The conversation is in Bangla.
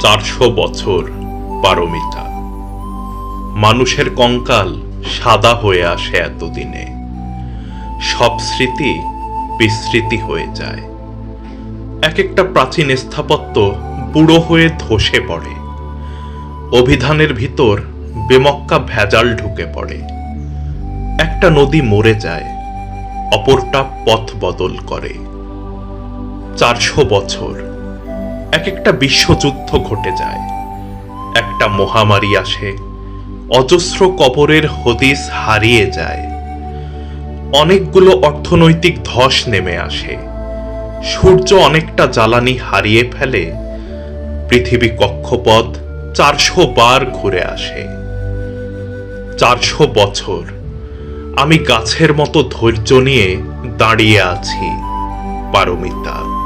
চারশো বছর পারমিতা। মানুষের কঙ্কাল সাদা হয়ে আসে এতদিনে। সব স্মৃতি বিস্মৃতি হয়ে যায়। এক একটা প্রাচীন স্থাপত্য বুড়ো হয়ে ধসে পড়ে। অভিধানের ভিতর বেমক্কা ভেজাল ঢুকে পড়ে। একটা নদী মরে যায়, অপরটা পথ বদল করে। চারশো বছর এক একটা বিশ্বযুদ্ধ ঘটে যায়। একটা মহামারী আসে, অজস্র কবরের হদিস হারিয়ে যায়। অনেকগুলো অর্থনৈতিক ধস নেমে আসে। সূর্য অনেকটা জ্বালানি হারিয়ে ফেলে। পৃথিবী কক্ষপথ চারশো বার ঘুরে আসে। চারশো বছর আমি গাছের মতো ধৈর্য নিয়ে দাঁড়িয়ে আছি, পারমিতা।